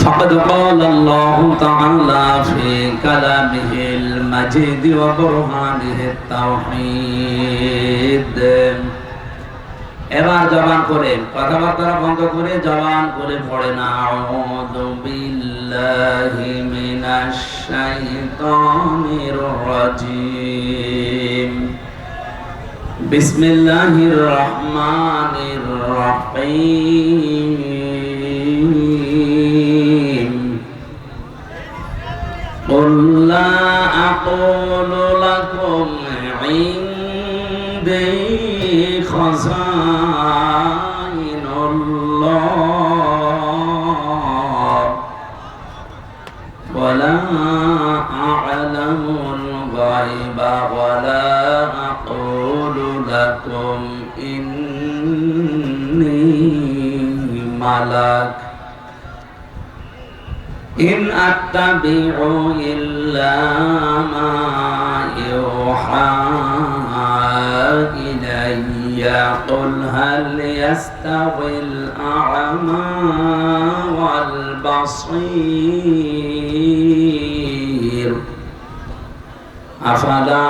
فقد قال الله تعالى في كلامه المجيد وبرهانه التوحيد এবার জবান করে কথাবার্তা বন্ধ করে জবান করে পড়ে না আউযু বিল্লাহি মিনাশ শাইতানির রাজিম বিসমিল্লাহির রহমানির রহিম إن أتبع إلا ما يوحى إلي قل هل يستوي الأعمى والبصير أفلا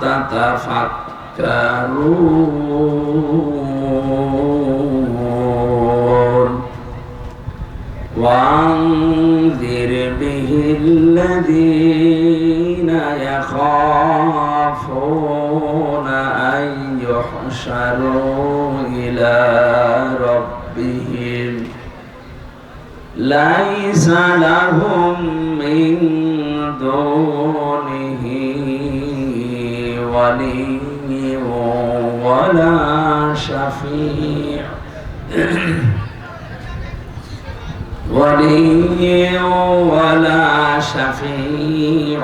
تتفكرون وأنذر به الذين يخافون أن يحشروا إلى ربهم. ليس لهم من دونه ولي ولا شفيع. ولي ولا شفيع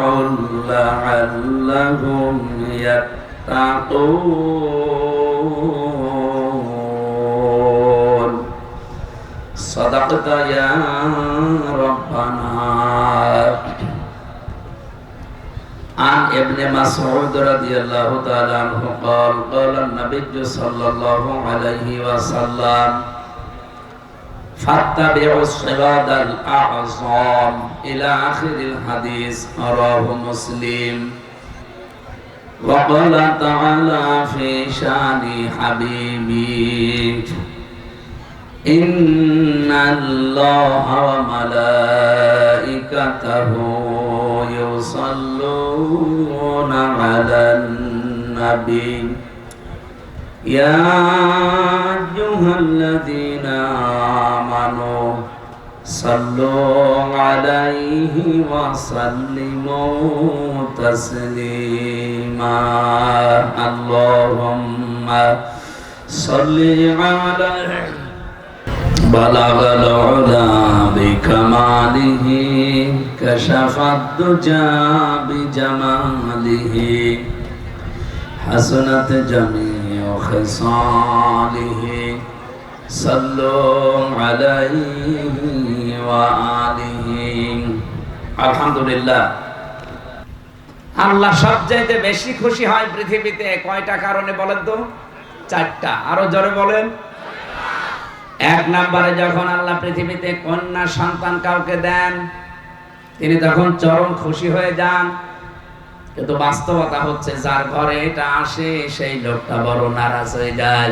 لعلهم يتقون صدقت يا ربنا عن ابن مسعود رضي الله تعالى عنه قال قال النبي صلى الله عليه وسلم فاتبعوا الصراط الأعظم إلى آخر الحديث رواه مسلم وقال تعالى في شان حبيبي إن الله وملائكته يصلون على النبي يا أيها الذين آمنوا صلوا عليه وسلموا تسليما اللهم صل على بلغ العلا بكماله كشف الدجى بجماله حسنت جميع خصاله صلوا عليه وآله الحمد لله আল্লাহ সবচাইতে বেশি খুশি হয় পৃথিবীতে কয়টা কারণে বলেন তো চারটা আরো জোরে বলেন এক নম্বরে যখন আল্লাহ পৃথিবীতে কন্যা সন্তান কাউকে দেন তিনি তখন চরম খুশি হয়ে যান কিন্তু বাস্তবতা হচ্ছে যার ঘরে এটা আসে সেই লোকটা বড় নারাজ হয়ে যায়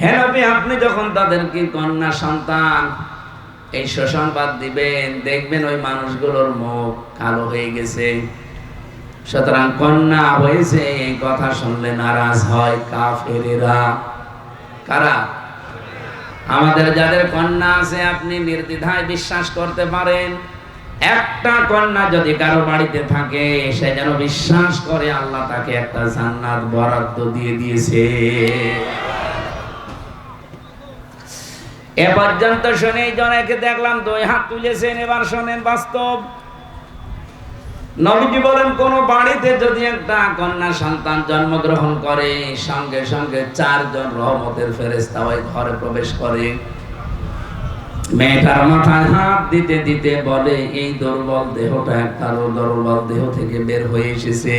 হ্যাঁ আপনি যখন তাদেরকে কন্যা সন্তান, এই দিবেন, দেখবেন ওই মানুষগুলোর মুখ কালো হয়ে গেছে। সুতরাং কন্যা হয়েছে, এই কথা শুনলে নারাজ হয় কাফেরেরা। কারা? আমাদের যাদের কন্যা আছে, আপনি নির্দ্বিধায় বিশ্বাস করতে পারেন। একটা কন্যা যদি কারও বাড়িতে থাকে, সে যেন বিশ্বাস করে আল্লাহ তাকে একটা জান্নাত বরাদ্দ দিয়ে দিয়েছে। এ পর্যন্ত শুনে জনেকে দেখলাম দুই হাত তুলেছেন, এবার শোনেন বাস্তব। নবীজি বলেন, কোন বাড়িতে যদি একটা কন্যা সন্তান জন্মগ্রহণ করে, সঙ্গে সঙ্গে চারজন রহমতের ফেরেস্তা ওই ঘরে প্রবেশ করে। মেয়েটার মাথায় হাত দিতে দিতে বলে, এই দুর্বল দেহটা একটা দুর্বল দেহ থেকে বের হয়ে এসেছে।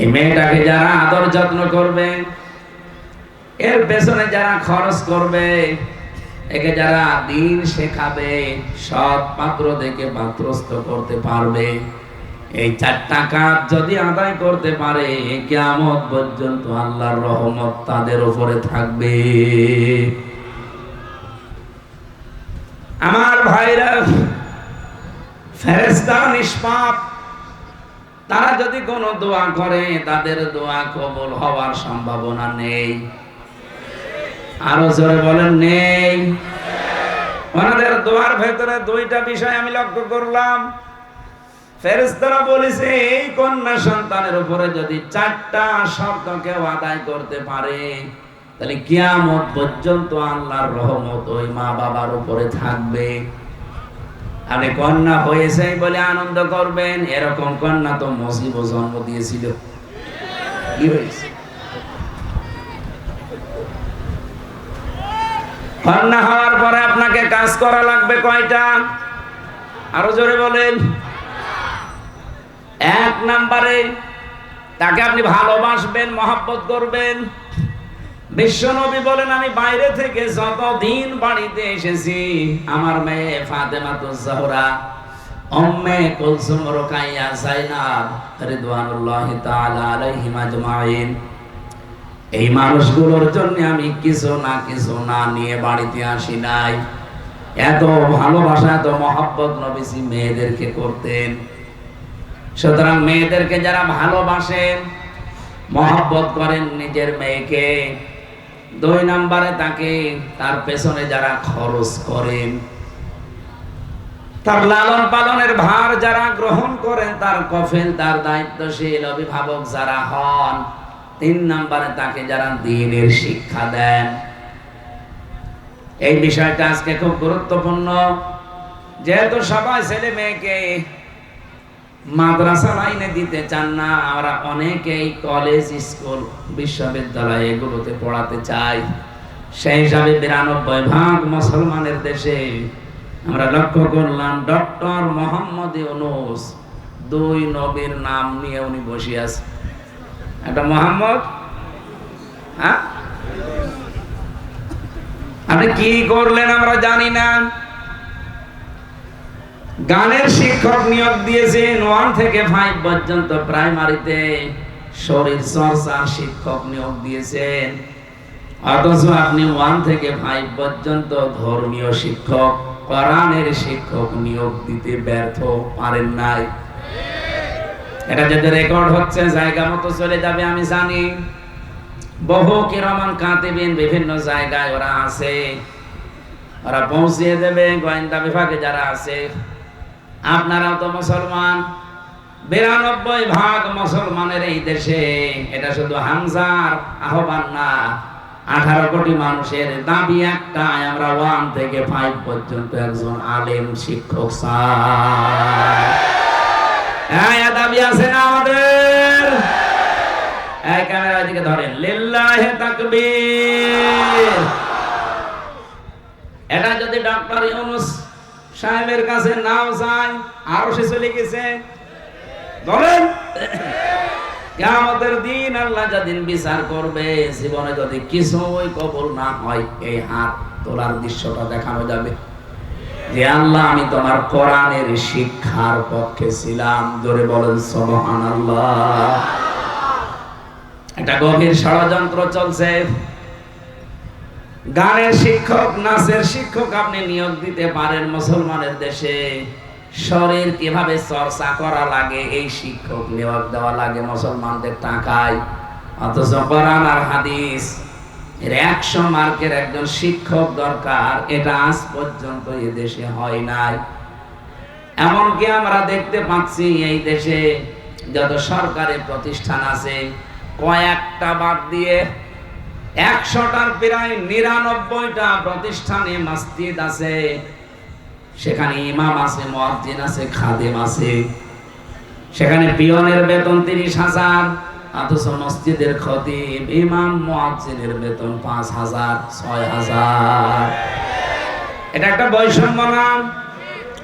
এই মেয়েটাকে যারা আদর যত্ন করবে এর পেছনে যারা খরচ করবে, একে যারা দিন শেখাবে, সৎ পাত্র দেখে পাত্রস্থ করতে পারবে। এই চারটা কাজ যদি আদায় করতে পারে, কেয়ামত পর্যন্ত আল্লাহর রহমত তাদের উপরে থাকবে। আমার ভাইরা ফেরেস্তা নিষ্পাপ, তারা যদি কোনো দোয়া করে, তাদের দোয়া কবুল হওয়ার সম্ভাবনা নেই। আরও জোরে বলেন, নেই। ওনাদের দোয়ার ভেতরে দুইটা বিষয় আমি লক্ষ্য করলাম। ফেরেশতারা বলেছে, এই কন্যা সন্তানের উপরে যদি চারটা কেউ আদায় করতে পারে, তাহলে কিয়ামত পর্যন্ত আল্লাহর রহমত ওই মা বাবার উপরে থাকবে। আপনি কন্যা হয়েছে বলে আনন্দ করবেন, এরকম কন্যা তো মসিব জন্ম দিয়েছিল। কি হয়েছে? কন্যা হওয়ার পরে আপনাকে কাজ করা লাগবে কয়টা? আরও জোরে বলেন। এক নাম্বারে, তাকে আপনি ভালোবাসবেন, মহাব্বত করবেন। বিশ্বনবী বলেন, আমি বাইরে থেকে যতদিন বাড়িতে এসেছি, আমার মেয়ে ফাতেমা তো জাহরা, উম্মে কুলসুম রুকাইয়া জাইনাব রিদওয়ানুল্লাহি তাআলা আলাইহিম আজমাইন। এই মানুষগুলোর জন্য আমি কিছু না কিছু না নিয়ে বাড়িতে আসি নাই। এত ভালোবাসা, এত মহাব্বত নবীজি মেয়েদেরকে করতেন। সুতরাং মেয়েদেরকে যারা ভালোবাসেন, মহাব্বত করেন নিজের মেয়েকে। দুই নম্বরে তাকে তার পেছনে যারা খরচ করেন, তার লালন পালনের ভার যারা গ্রহণ করেন, তার কফেল, তার দায়িত্বশীল অভিভাবক যারা হন তিন নম্বরে তাকে যারা দিনের শিক্ষা দেন। এই বিষয়টা আজকে খুব গুরুত্বপূর্ণ। যেহেতু সবাই ছেলে মেয়েকে মাদ্রাসা লাইনে দিতে চান না, আমরা অনেকেই কলেজ, স্কুল, বিশ্ববিদ্যালয় এগুলোতে পড়াতে চাই। সেই হিসাবে বিরানব্বই ভাগ মুসলমানের দেশে আমরা লক্ষ্য করলাম, ডক্টর মোহাম্মদ ইউনুস দুই নবীর নাম নিয়ে উনি বসে আছে একটা মোহাম্মদ হ্যাঁ? আপনি কি করলেন আমরা জানি না। গানের শিক্ষক নিয়োগ দিয়েছেন ওয়ান থেকে ফাইভ পর্যন্ত প্রাইমারিতে। শরীর চর্চার শিক্ষক নিয়োগ দিয়েছেন। অথচ আপনি ওয়ান থেকে ফাইভ পর্যন্ত ধর্মীয় শিক্ষক, কোরআনের শিক্ষক নিয়োগ দিতে ব্যর্থ পারেন নাই। এটা যদি রেকর্ড হচ্ছে, জায়গা মতো চলে যাবে, আমি জানি। বহু কিরমান কাতিবিন বিভিন্ন জায়গায় ওরা আছে। ওরা পৌঁছিয়ে দেবে, গোয়েন্দা বিভাগে যারা আছে। আপনারাও তো মুসলমান। বিরানব্বই ভাগ মুসলমানের এই দেশে এটা শুধু হামজার আহ্বান না, আঠারো কোটি মানুষের দাবি একটাই, আমরা ওয়ান থেকে ফাইভ পর্যন্ত একজন আলেম শিক্ষক চাই হ্যাঁ আমাদের? ধরেন। এটা যদি ডক্টর ইউনুস সাহেবের কাছে নাও যায় আরও সে চলে গেছে। বলেন কিয়ামতের দিন আল্লাহ যেদিন বিচার করবে, জীবনে যদি কিছুই কবল না হয়, এই হাত তোলার দৃশ্যটা দেখানো যাবে। যে আল্লাহ, আমি তোমার কোরআনের শিক্ষার পক্ষে ছিলাম। জোরে বলেন, সুবহানাল্লাহ। একটা গভীর ষড়যন্ত্র চলছে। গানের শিক্ষক, নাচের শিক্ষক আপনি নিয়োগ দিতে পারেন মুসলমানের দেশে। শরীর কীভাবে চর্চা করা লাগে, এই শিক্ষক নিয়োগ দেওয়া লাগে মুসলমানদের টাকায়। অথচ কোরআন আর হাদিস এর একশো মার্কের একজন শিক্ষক দরকার, এটা আজ পর্যন্ত দেশে হয় নাই। এমনকি আমরা দেখতে পাচ্ছি এই দেশে যত সরকারি প্রতিষ্ঠান আছে, কয়েকটা বাদ দিয়ে একশোটার প্রায় নিরানব্বইটা প্রতিষ্ঠানে মসজিদ আছে, সেখানে ইমাম আছে, মুয়াজ্জিন আছে, খাদেম আছে, সেখানে পিয়নের বেতন তিরিশ হাজার অথচ মসজিদের খতিব, ইমাম মুয়াজ্জিনের বেতন পাঁচ হাজার, ছয় হাজার। এটা একটা বৈষম্য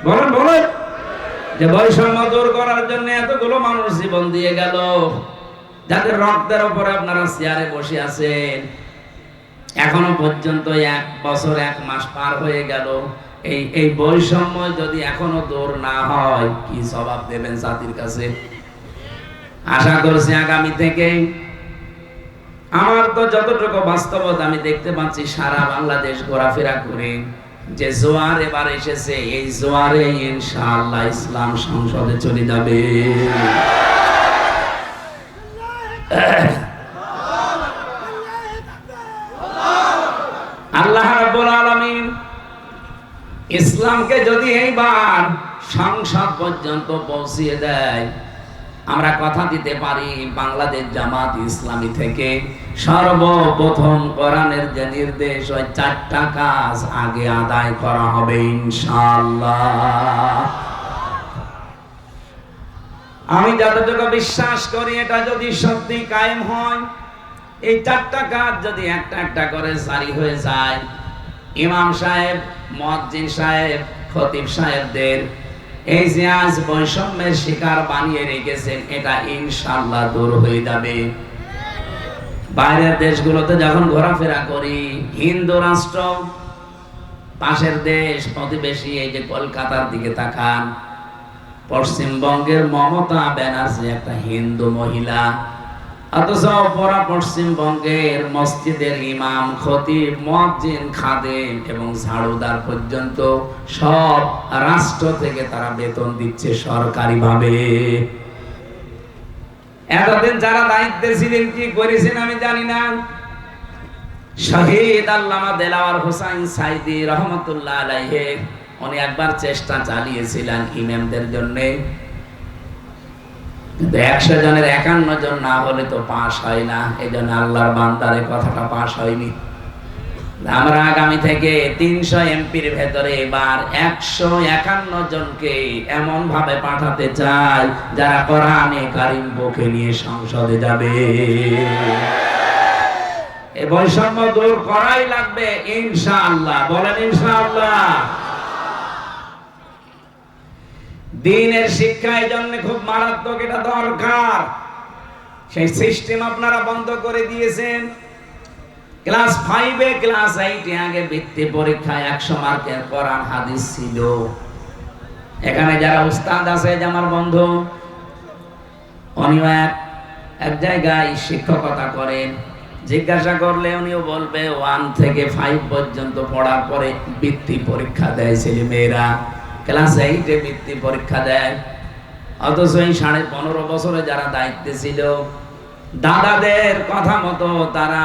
বলেন বলেন। যে বৈষম্য দূর করার জন্য এতগুলো মানুষ জীবন দিয়ে গেল। যাদের রক্তের উপরে আপনারা চেয়ারে বসে আছেন, এখনও পর্যন্ত এক বছর, এক মাস পার হয়ে গেল। এই এই বৈষম্য যদি এখনও দূর না হয়, কি জবাব দেবেন জাতির কাছে? আশা করছি আগামী থেকে আমার তো যতটুকু বাস্তবতা আমি দেখতে পাচ্ছি, সারা বাংলাদেশ ঘোরাফেরা করে যে জোয়ার এবার এসেছে, এই জোয়ারে ইনশাআল্লাহ ইসলাম সংসদে চলে যাবে। আল্লাহ রাব্বুল আলামিন ইসলামকে যদি এইবার সংসদ পর্যন্ত পৌঁছিয়ে দেয় আমরা কথা দিতে পারি বাংলাদেশ জামাত ইসলামী থেকে সর্বপ্রথম কোরআনের যে নির্দেশ, ওই চারটা কাজ আগে আদায় করা হবে ইনশাআল্লাহ। আমি যতটুকু বিশ্বাস করি, এটা যদি সত্যি কায়েম হয়, এই চারটা কাজ যদি একটা একটা করে জারি হয়ে যায়, ইমাম সাহেব, মজ্জিন সাহেব, খতিব সাহেবদের এই যে আজ বৈষম্যের শিকার বানিয়ে রেখেছেন, এটা ইনশাল্লাহ দূর হয়ে যাবে। বাইরের দেশগুলোতে যখন ঘোরাফেরা করি, হিন্দু রাষ্ট্র, পাশের দেশ, প্রতিবেশী, এই যে কলকাতার দিকে তাকান, পশ্চিমবঙ্গের মমতা ব্যানার্জি একটা হিন্দু মহিলা। অথচ অপরা পশ্চিমবঙ্গের মসজিদের ইমাম, খতিব খাদেম এবং ঝাড়ুদার পর্যন্ত সব রাষ্ট্র থেকে তারা বেতন দিচ্ছে সরকারিভাবে। এতদিন যারা দায়িত্বে ছিলেন, কি করেছেন আমি জানি না। শহীদ আল্লামা দেলাওয়ার সাইদি রহমতুল্লাহ আলাইহে, উনি একবার চেষ্টা চালিয়েছিলেন ইমামদের জন্যে। কিন্তু একশো জনের একান্ন জন না হলে তো পাশ হয় না। এই জন্য আল্লাহর বান্দারে কথাটা পাশ হয়নি। আমরা আগামী থেকে তিনশো এমপির ভেতরে এবার একশো একান্ন জনকে এমন ভাবে পাঠাতে চাই, যারা কোরআনে কারিম বুকে নিয়ে সংসদে যাবে। এ বৈষম্য দূর করাই লাগবে, ইনশাআল্লাহ। বলেন ইনশাআল্লাহ। দিনের শিক্ষা এই জন্য খুব মারাত্মক এটা দরকার। সেই সিস্টেম আপনারা বন্ধ করে দিয়েছেন। ক্লাস ফাইভে ক্লাস এইটে আগে বৃত্তি পরীক্ষায় একশো মার্কের কোরআন, হাদিস ছিল। এখানে যারা উস্তাদ আছে আমার বন্ধু, উনিও এক এক জায়গায় শিক্ষকতা করেন। জিজ্ঞাসা করলে উনিও বলবে ওয়ান থেকে ফাইভ পর্যন্ত পড়ার পরে বৃত্তি পরীক্ষা দেয় ছেলে মেয়েরা ক্লাস এইটে বৃত্তি পরীক্ষা দেয়। অথচ এই সাড়ে পনেরো বছরে যারা দায়িত্বে ছিল, দাদাদের কথা মতো তারা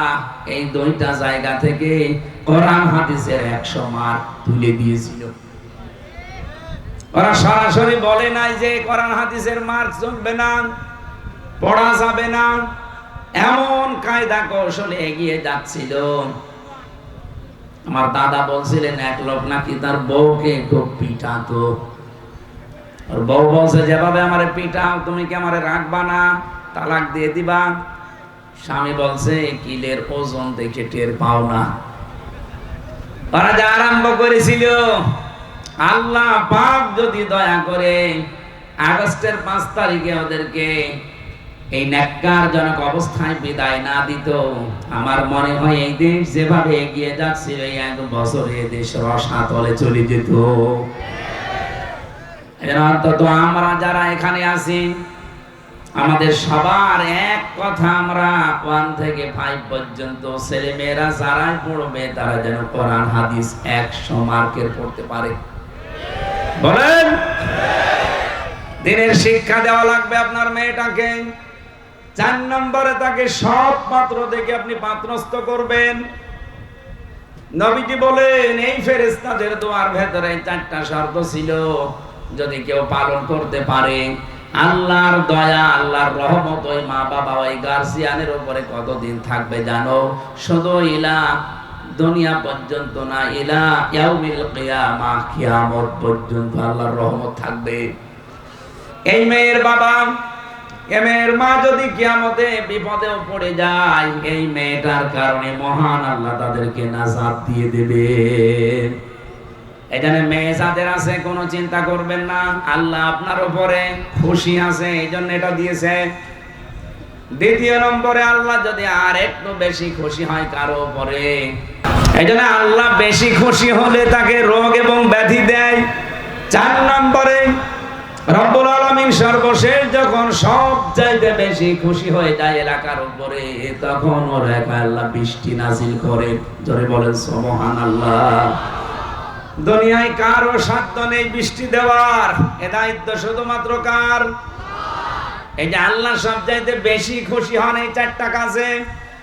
এই দুইটা জায়গা থেকে কোরআন হাদিসের একশো মার্ক তুলে দিয়েছিল। ওরা সরাসরি বলে নাই যে কোরআন হাদিসের মার্ক চলবে না, পড়া যাবে না। এমন কায়দা কৌশলে এগিয়ে যাচ্ছিল। আমার দাদা বলছিলেন, এক লোক নাকি তার বউকে খুব পিটাতো। আর বউ বলছে, যেভাবে আমারে পিটাও, তুমি কি আমারে রাখবা না? তালাক দিয়ে দিবা? স্বামী বলছে, কিলের ওজন দেখে টের পাও না। ওরা যা আরম্ভ করেছিল, আল্লাহ পাক যদি দয়া করে আগস্টের পাঁচ তারিখে ওদেরকে এই ন্যাক্কারজনক অবস্থায় বিদায় না দিত। আমার মনে হয় এই দেশ যেভাবে এগিয়ে যাচ্ছিল এই এক বছরে দেশ রসাতলে চলে যেত। অন্তত আমরা যারা এখানে আছি, আমাদের সবার এক কথা, আমরা ওয়ান থেকে ফাইভ পর্যন্ত ছেলে মেয়েরা যারাই পড়বে, তারা যেন কোরআন, হাদিস একশো মার্কের পড়তে পারে। বলেন? দিনের শিক্ষা দেওয়া লাগবে আপনার মেয়েটাকে। চার নম্বরে তাকে সব পাত্র দেখে আপনি পাত্রস্থ করবেন। বলেন, এই ফেরেস্তাদের ভেতরে চারটা শর্ত ছিল। যদি কেউ পালন করতে পারে, আল্লাহর দয়া, আল্লাহর রহমত, ওই মা বাবা ওই গার্জিয়ানের উপরে কতদিন থাকবে জানো? শুধু ইলা দুনিয়া পর্যন্ত না, ইলা ইয়াউমিল কিয়ামা, কিয়ামত পর্যন্ত আল্লাহর রহমত থাকবে। এই মেয়ের বাবা মেয়ের মা যদি কিয়ামতে বিপদেও পড়ে যায়, এই মেয়েটার কারণে মহান আল্লাহ তাদেরকে নাজাত দিয়ে দেবে। এখানে মেয়ে যাদের আছে, কোনো চিন্তা করবেন না, আল্লাহ আপনার উপরে খুশি আছে এই জন্য এটা দিয়েছে। দ্বিতীয় নম্বরে আল্লাহ যদি আর একটু বেশি খুশি হয় কারও উপরে এই জন্য আল্লাহ বেশি খুশি হলে তাকে রোগ এবং ব্যাধি দেয়। চার নম্বরে রব্বুল আলামিন সর্বশেষ যখন সব চাইতে বেশি খুশি হয়ে যায় এলাকার উপরে, তখন ওর একা আল্লাহ বৃষ্টি নাজিল করে। জোরে বলেন সুবহান আল্লাহ দুনিয়ায় কারও সাধ্য নেই বৃষ্টি দেওয়ার। এ দায়িত্ব শুধুমাত্র কার? এই যে আল্লাহ সব চাইতে বেশি খুশি হন এই চারটা কাজে।